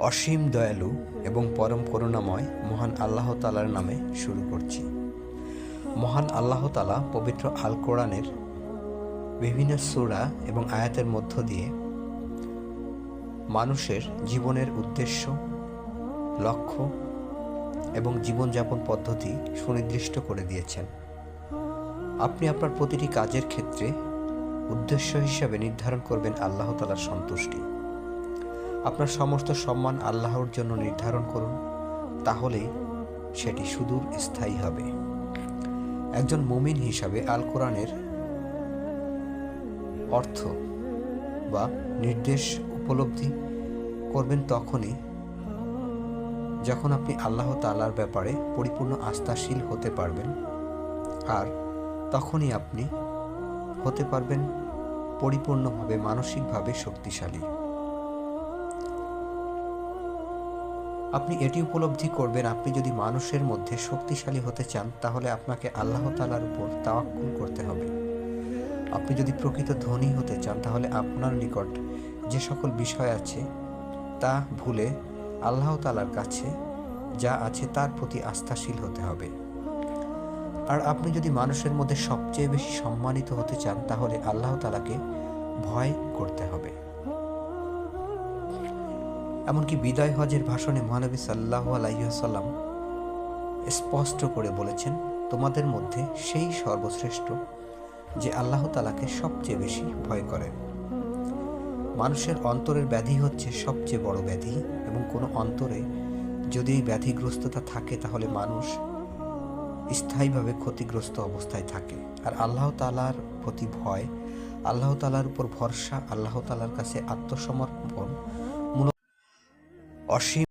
অসীম দয়ালু এবং পরম করুণাময় মহান আল্লাহ তালার নামে শুরু করছি। মহান আল্লাহ তালা পবিত্র আল কোরআনের বিভিন্ন সূরা এবং আয়াতের মধ্য দিয়ে মানুষের জীবনের উদ্দেশ্য, লক্ষ্য এবং জীবনযাপন পদ্ধতি সুনির্দিষ্ট করে দিয়েছেন। আপনি আপনার প্রতিটি কাজের ক্ষেত্রে উদ্দেশ্য হিসাবে নির্ধারণ করবেন আল্লাহ তালার সন্তুষ্টি। আপনার সমস্ত সম্মান আল্লাহর জন্য নির্ধারণ করুন, তাহলে সেটি সুদূর স্থায়ী হবে। একজন মুমিন হিসাবে আল কোরআনের অর্থ বা নির্দেশ উপলব্ধি করবেন তখনই, যখন আপনি আল্লাহ তালার ব্যাপারে পরিপূর্ণ আস্থাশীল হতে পারবেন, আর তখনই আপনি হতে পারবেন পরিপূর্ণভাবে, মানসিকভাবে শক্তিশালী। আপনি এটি উপলব্ধি করবেন, আপনি যদি মানুষের মধ্যে শক্তিশালী হতে চান, তাহলে আপনাকে আল্লাহ তালার উপর তাওয়াক্কুল করতে হবে। আপনি যদি প্রকৃত ধনী হতে চান, তাহলে আপনার নিকট যে সকল বিষয় আছে, তা ভুলে আল্লাহ তালার কাছে যা আছে, তার প্রতি আস্থাশীল হতে হবে। আর আপনি যদি মানুষের মধ্যে সবচেয়ে বেশি সম্মানিত হতে চান, তাহলে আল্লাহ তালাকে ভয় করতে হবে। এমনকি বিদায় হজের ভাষণে মহানবী সাল্লাহ আলাইসাল্লাম স্পষ্ট করে বলেছেন, তোমাদের মধ্যে সেই সর্বশ্রেষ্ঠ যে আল্লাহ তালাকে সবচেয়ে বেশি ভয় করে। মানুষের অন্তরের ব্যাধি হচ্ছে সবচেয়ে বড় ব্যাধি এবং কোনো অন্তরে যদি এই ব্যাধিগ্রস্ততা থাকে তাহলে মানুষ স্থায়ীভাবে ক্ষতিগ্রস্ত অবস্থায় থাকে। আর আল্লাহ তালার প্রতি ভয়, আল্লাহ তালার উপর ভরসা, আল্লাহ তালার কাছে আত্মসমর্পণ অসীম